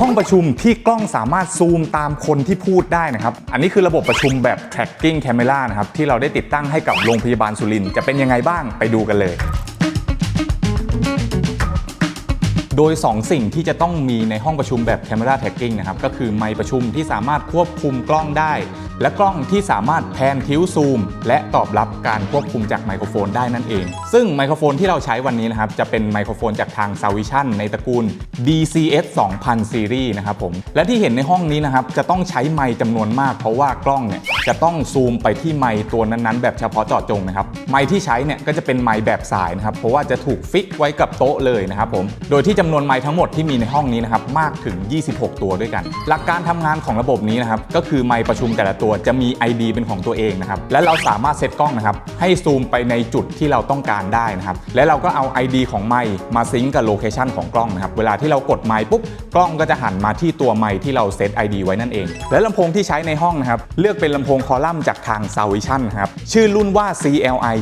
ห้องประชุมที่กล้องสามารถซูมตามคนที่พูดได้นะครับ อันนี้คือระบบประชุมแบบ tracking camera นะครับ ที่เราได้ติดตั้งให้กับโรงพยาบาลสุรินทร์จะเป็นยังไงบ้างไปดูกันเลยโดย 2 สิ่งที่จะต้องมีในห้องประชุมแบบ Camera Tagging นะครับ ก็คือไมค์ประชุมที่สามารถควบคุมกล้องได้ และกล้องที่สามารถแพนทิวซูม และตอบรับการควบคุมจากไมโครโฟนได้นั่นเอง ซึ่งไมโครโฟนที่เราใช้วันนี้นะครับ จะเป็นไมโครโฟนจากทาง s a v i s i o n ในตระกูล DCS 2000 Series นะครับผม และที่เห็นในห้องนี้นะครับ จะต้องใช้ไมค์จำนวนมาก เพราะว่ากล้องเนี่ยจะต้องซูมไปที่ไมค์ตัวนั้นๆ แบบเฉพาะเจาะจงนะครับ ไมค์ที่ใช้เนี่ยก็จะเป็นไมค์แบบสายนะครับ เพราะว่าจะถูกฟิกไว้กับโต๊ะเลยนะครับผม โดยที่จำนวนไมค์ทั้งหมดที่มีในห้องนี้นะครับมากถึง 26 ตัวด้วยกัน หลักการทำงานของระบบนี้นะครับก็คือไมค์ประชุมแต่ละตัวจะมี ID เป็นของตัวเองนะครับ และเราสามารถเซตกล้องนะครับ ให้ซูมไปในจุดที่เราต้องการได้นะครับ และเราก็เอา ID ของไมค์มาซิงก์กับโลเคชันของกล้องนะครับ เวลาที่เรากดไมค์ปุ๊บ กล้องก็จะหันมาที่ตัวไมค์ที่เราเซต ID ไว้นั่นเอง และลำโพงที่ใช้ในห้องนะครับ เลือกเป็นลำโพงคอลัมน์จากทาง s a v i s i o n ครับ ชื่อรุ่นว่า CLI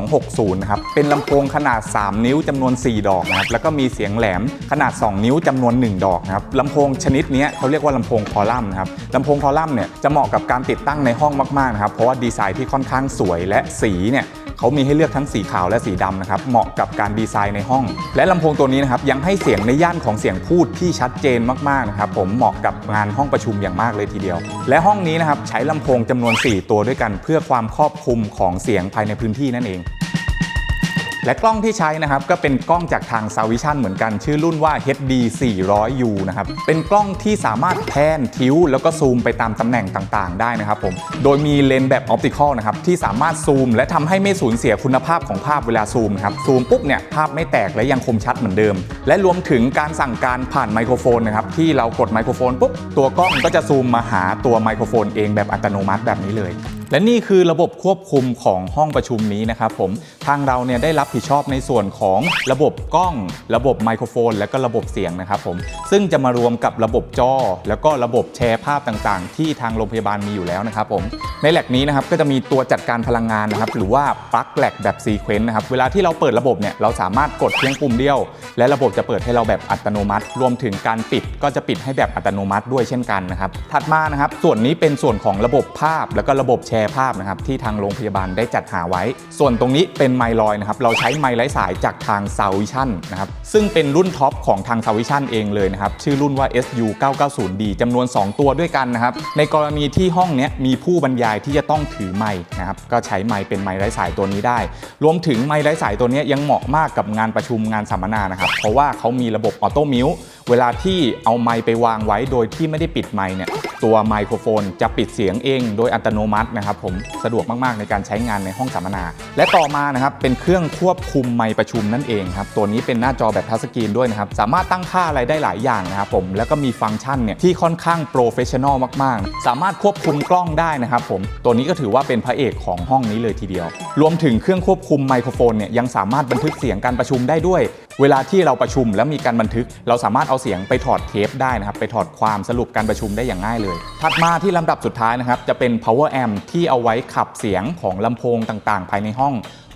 4260นะครับ เป็นลำโพงขนาด 3 นิ้วจำนวน 4 ดอกนะครับ แล้วก็มีเสียงแหลมขนาด 2 นิ้วจำนวน 1 ดอกนะครับลำโพงชนิดนี้เขาเรียกว่าลำโพงคอลัมน์นะครับลำโพงคอลัมน์เนี่ยจะเหมาะกับการติดตั้งในห้องมากๆนะครับเพราะว่าดีไซน์ที่ค่อนข้างสวยและสีเนี่ยเขามีให้เลือกทั้งสีขาวและสีดำนะครับเหมาะกับการดีไซน์ในห้อง และลำโพงตัวนี้นะครับยังให้เสียงในย่านของเสียงพูดที่ชัดเจนมากๆนะครับผมเหมาะกับงานห้องประชุมอย่างมากเลยทีเดียว และห้องนี้นะครับใช้ลำโพงจำนวน 4 ตัวด้วยกัน เพื่อความครอบคลุมของเสียงภายในพื้นที่นั่นเอง และกล้องที่ใช้นะครับก็เป็นกล้องจากทาง s a v i s i o n เหมือนกันชื่อรุ่นว่า HD 400U นะครับเป็นกล้องที่สามารถแพนทิวแล้วก็ซูมไปตามตำแหน่งต่างๆ ได้นะครับผมโดยมีเลนส์แบบออปติคอลนะครับที่สามารถซูม และทำให้ไม่สูญเสียคุณภาพของภาพเวลาซูมนะครับซูมปุ๊บเนี่ยภาพไม่แตกและยังคมชัดเหมือนเดิม และรวมถึงการสั่งการผ่านไมโครโฟนนะครับที่เรากดไมโครโฟนปุ๊บตัวกล้องก็จะซูมมาหาตัวไมโครโฟนเองแบบอัตโนมัติแบบนี้เลย และนี่คือระบบควบคุมของห้องประชุมนี้นะครับผมทางเราเนี่ยได้รับผิดชอบในส่วนของระบบกล้อง ระบบไมโครโฟน และก็ระบบเสียงนะครับผมซึ่งจะมารวมกับระบบจอ แล้วก็ระบบแชร์ภาพต่างๆ ที่ทางโรงพยาบาลมีอยู่แล้วนะครับผมในแหลกนี้นะครับก็จะมีตัวจัดการพลังงานนะครับหรือว่าปลั๊กแหลกแบบซีเควนต์นะครับเวลาที่เราเปิดระบบเนี่ยเราสามารถกดเพียงปุ่มเดียวและระบบจะเปิดให้เราแบบอัตโนมัติ รวมถึงการปิดก็จะปิดให้แบบอัตโนมัติด้วยเช่นกันนะครับถัดมานะครับส่วนนี้เป็นส่วนของระบบภาพ แล้วก็ระบบแชร์ภาพนะครับที่ทางโรงพยาบาลได้จัดหาไว้ ส่วนตรงนี้เป็นไมลอยนะครับเราใช้ไมล์ไร้สายจากทาง s a v i s i o n นะครับซึ่งเป็นรุ่นท็อปของทาง s a v i s i o n เองเลยนะครับชื่อรุ่นว่า SU 990D จำนวน 2 ตัวด้วยกันนะครับในกรณีที่ห้องนี้มีผู้บรรยายที่จะต้องถือไมค์นะครับก็ใช้ไมค์เป็นไมล์ไร้สายตัวนี้ได้ รวมถึงไมล์ไร้สายตัวนี้ยยังเหมาะมากกับงานประชุมงานสัมมนานะครับเพราะว่าเขามีระบบออโต้มิว เวลาที่เอาไมค์ไปวางไว้โดยที่ไม่ได้ปิดไมค์เนี่ยตัวไมโครโฟนจะปิดเสียงเองโดยอัตโนมัตินะครับผมสะดวกมากๆในการใช้งานในห้องสัมมนา และต่อมานะครับเป็นเครื่องควบคุมไมค์ประชุมนั่นเองครับตัวนี้เป็นหน้าจอแบบทัชสกรีนด้วยนะครับสามารถตั้งค่าอะไรได้หลายอย่างนะครับผมแล้วก็มีฟังก์ชันเนี่ยที่ค่อนข้างโปรเฟชชั่นอลมากๆ สามารถควบคุมกล้องได้นะครับผมตัวนี้ก็ถือว่าเป็นพระเอกของห้องนี้เลยทีเดียว รวมถึงเครื่องควบคุมไมโครโฟนเนี่ยยังสามารถบันทึกเสียงการประชุมได้ด้วย เวลาที่เราประชุมแล้วมีการบันทึก เราสามารถเอาเสียงไปถอดเทปได้นะครับ ไปถอดความสรุปการประชุมได้อย่างง่ายเลย ถัดมาที่ลำดับสุดท้ายนะครับ จะเป็น power amp ที่เอาไว้ขับเสียงของลำโพงต่างๆ ภายในห้อง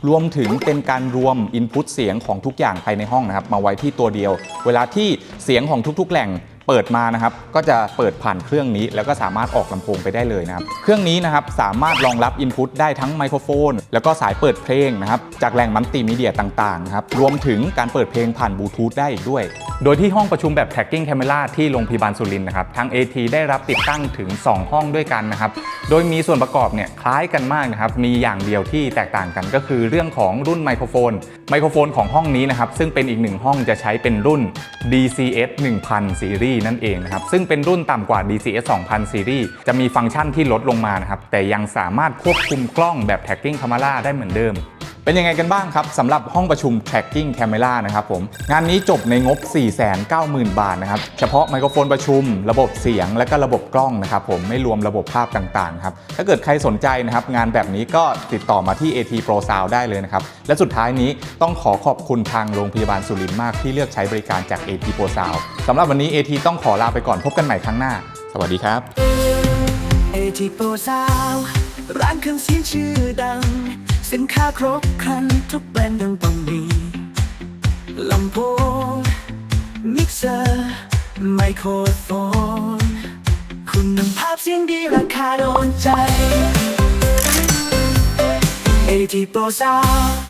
รวมถึงเป็นการรวม input เสียงของทุกอย่างภายในห้องนะครับ มาไว้ที่ตัวเดียว เวลาที่เสียงของทุกๆ แหล่ง เปิดมานะครับก็จะเปิดผ่านเครื่องนี้ แล้วก็สามารถออกลำโพงไปได้เลยนะครับเครื่องนี้นะครับสามารถรองรับ Input ได้ทั้งไมโครโฟน แล้วก็สายเปิดเพลงนะครับจากแหล่งมัลติมีเดียต่างๆนะครับรวมถึงการเปิดเพลงผ่านบลูทูธได้อีกด้วย โดยที่ห้องประชุมแบบ tracking camera ที่โรงพยาบาลสุรินทร์นะครับทาง AT ได้รับติดตั้งถึง 2 ห้องด้วยกันนะครับโดยมีส่วนประกอบเนี่ยคล้ายกันมากนะครับมีอย่างเดียวที่แตกต่างกันก็คือเรื่องของรุ่นไมโครโฟนไมโครโฟนของห้องนี้นะครับซึ่งเป็นอีกหนึ่งห้องจะใช้เป็นรุ่น DCS 1000 Series นั่นเองนะครับ ซึ่งเป็นรุ่นต่ำกว่า DCS 2000 Series จะมีฟังก์ชันที่ลดลงมานะครับ แต่ยังสามารถควบคุมกล้องแบบ tracking camera ได้เหมือนเดิม เป็นยังไงกันบ้างครับสำหรับห้องประชุม tracking camera นะครับผมงานนี้จบในงบ 490,000 บาทนะครับเฉพาะไมโครโฟนประชุม ระบบเสียง และก็ระบบกล้องนะครับผมไม่รวมระบบภาพต่างๆครับถ้าเกิดใครสนใจนะครับงานแบบนี้ก็ติดต่อมาที่ AT Pro Sound ได้เลยนะครับและสุดท้ายนี้ต้องขอขอบคุณทางโรงพยาบาลสุรินทร์มากที่เลือกใช้บริการจาก AT Pro Sound สำหรับวันนี้ AT ต้องขอลาไปก่อนพบกันใหม่ครั้งหน้า สวัสดีครับเอทีโปรซาวร้านเครื่องเสียงชื่อดัง สินค้าครบครันทุกแบรนด์ยังต้องมีลำโพงมิกเซอร์ไมโครโฟน คุณภาพเสียงดีราคาโดนใจ AT Pro Sound